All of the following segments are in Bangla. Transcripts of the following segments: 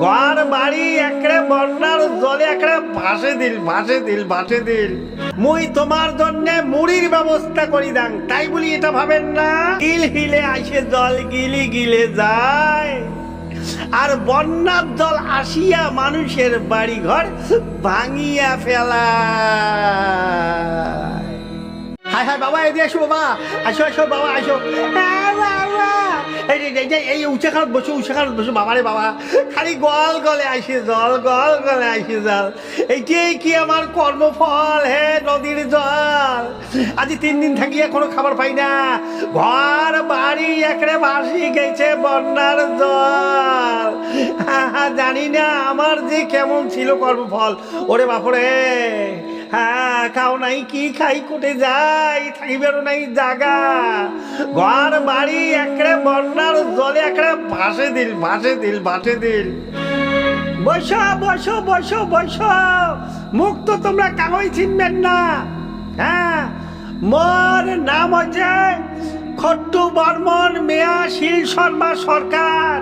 ঘর বাড়ি একরে বন্যার জলে একরে ভাসে দিল ভাসে দিল ভাসে দিল। মুই তোমার জন্য মুড়ির ব্যবস্থা করি দাং। তাই বলি এটা ভাবেন না? হিল হিলে আসে জল গিলি গিলে যায়। আর বন্যার জল আসিয়া মানুষের বাড়ি ঘর ভাঙিয়া ফেলা হাই হাই বাবা এদিকে আসো বাবা। আসো আসো বাবা আসো। হ্যাঁ, এই এই বসো উচ্চাখানত বসো বাবা রে বাবা। খালি গল গলে আসে জল, গল গলে আসে জল। এইটাই কি আমার কর্মফল হে নদীর জল? আজি তিন দিন থাকি এখনও খাবার পাই না। ঘর, বাড়ি একরে ভাসি গেছে বন্যার জল। জানি না আমার যে কেমন ছিল কর্মফল। ওরে বাপরে। হ্যাঁ খাও নাই কি খাই, কোটে যাই, থাকিবেরও নাই জাগা। ঘর, বাড়ি একরে বন্যার জলে একরে ভাসে দিল ভাসে দিল ভাসে দিল। বসো বসো বসো বসো। মুখ তো তোমরা কাগজ চিনবেন না। হ্যাঁ মোর নাম হচ্ছে খট্টু বর্মন মেয়া শিল শর্মা সরকার।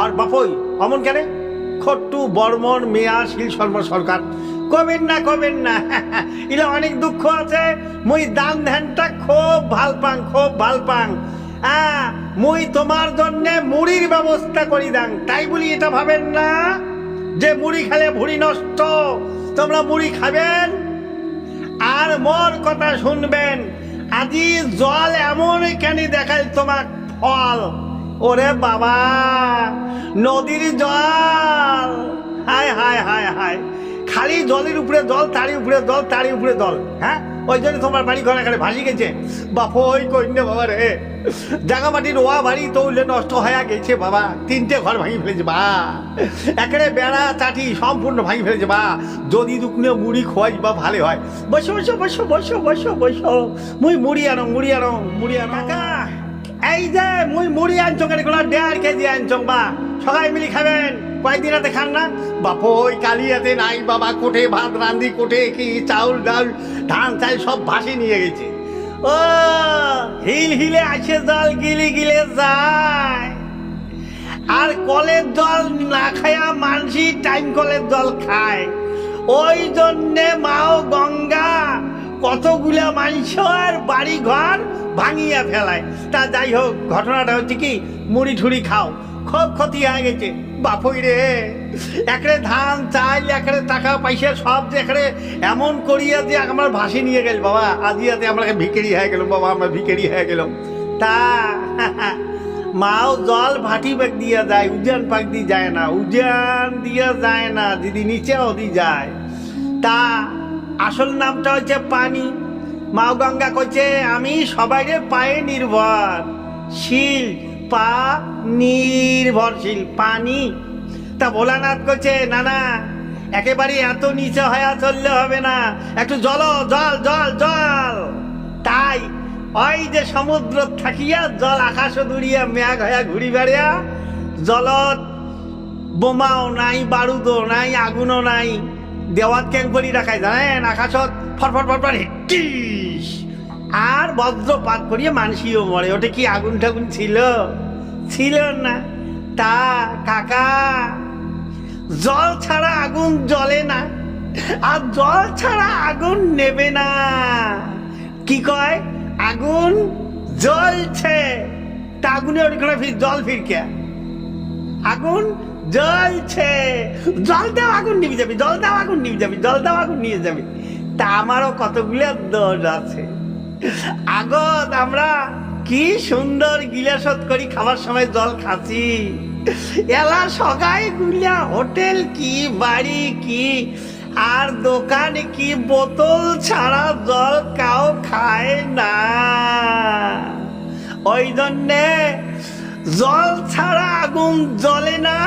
আর বাপই, অমন কেন? খট্টু বর্মন মেয়া শিল শর্মা সরকার। কবেন না কবেন না। ইলা অনেক দুঃখ আছে। মুই দান ধ্যানটা খুব ভালো পাং খুব ভালো পাং মুই তোমার জন্য মুড়ির ব্যবস্থা করি দাং। তাই বলি এটা ভাবেন না? যে মুড়ি খেলে ভুড়ি নষ্ট। তোমরা মুড়ি খাবেন আর মোর কথা শুনবেন। আজি জল এমন কেন দেখায় তোমার ফল। ওরে বাবা, নদীর জল। হায় হায় হায় হায়। খালি জলের উপরে জল তারই উপরে জল তারই উপরে জল হ্যাঁ? ওই জন্য তোমার বাড়ি ঘর এখানে ভাসি গেছে। বাপ ওই কন্যা বাবা রে। জাগা মাটির ওয়া বাড়ি তৌলে নষ্ট হয়ে গেছে বাবা। তিনটে ঘর ভাঙি ফেলেছে বা। একেবারে বেড়া চাটি সম্পূর্ণ ভাঙি ফেলেছে বা। যদি দুকুনে মুড়ি খোয়াই বা ভালো হয়। বসো বসো বসো বসো বসো বসো। মুই মুড়ি আনো মুড়ি আনো মুড়ি আনো। কাকা! এই যে মুই মুড়ি আনছো কেন দেড় কেজি আনছো বা। সবাই মিলি খাবেন। হাতে খান না? বাপ, ওই কালিয়াতে নাই, বাবা কোটে ভাত রান্ধি কোটে কি চাউল ডাল, ধান চাল সব ভাসে নিয়ে গেছে। ও, হিল হিলে আসে জল, গিলি গিলে যায়। আর কলের জল না খায়া মানসি টাইম কলের জল খায়। ওই জন্যে মাও গঙ্গা, কতগুলা মানুষের বাড়ি ঘর ভাঙিয়া ফেলায়। তা যাই হোক, ঘটনাটা হচ্ছে কি, মুড়ি ঠুড়ি খাও। খুব ক্ষতি হয়ে গেছে। বাপই রে। একরে ধান, চাল, একরে টাকা, পয়সা, সব একরে এমন করিয়া যে আমার ভাসি নিয়ে গেল, বাবা। আজিয়াতে আমরা ভিকেরি হয়ে গেলাম, বাবা, আমরা ভিকেরি হয়ে গেলাম। তা, মাও জল ভাটি পাক দিয়া যায়, উজান পাক দিয়ে যায় না, উজান দিয়া যায় না দিদি নিচে দি যায়। তা, আসল নামটা হচ্ছে পানি। মাও গঙ্গা কইছে, আমি সবাইরে পায়ে নির্ভর। শিল, পা নির্ভরশীল পানি। তা ভোলানাথ কইছে, না না, একেবারে এত নিচে হয়া চললে হবে না। একটু জল জল জল জল। তাই ওই যে সমুদ্র থাকিয়া জল আকাশ দূরিয়া মেঘ হইয়া ঘুরি বেড়িয়া জলত বোমাও নাই, বারুদও নাই, আগুনও নাই। দেওয়াত কেন করি রাখায়, জানেন? আকাশত ফটফট ফটফট হিটিস আর বজ্রপাত করিয়ে মানসিও মরে। ওটা কি আগুন টাগুন ছিল? ছিল না। তা, কাকা, জল ছাড়া আগুন জ্বলে না। আর জল ছাড়া আগুন নেবে না। কি কয়? আগুন জ্বলছে। তা আগুনে ওখানে ফির, জল ফিরকে? আগুন জ্বলছে। জল দাও আগুন নিয়ে যাবি জল দাও আগুন নিয়ে যাবি জল দাও আগুন নিয়ে যাবি। তা আমারও কতগুলো দোষ আছে। আগত আমরা কি সুন্দর গিলাসত করি, খাবার সময় জল খাচ্ছি। এলা সকাই গুলিয়া হোটেল কি, বাড়ি কি, আর দোকান কি, বোতল ছাড়া জল কাউ খায় না। ওই জন্যে জল ছাড়া আগুন জ্বলে না।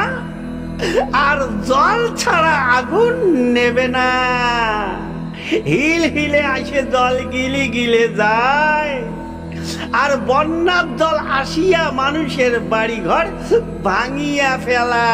আর জল ছাড়া আগুন নেবে না। হিল হিলে আসে জল, গিলি গিলে যায়। আর বন্যার জল আসিয়া মানুষের বাড়ি ঘর ভাঙিয়া ফেলা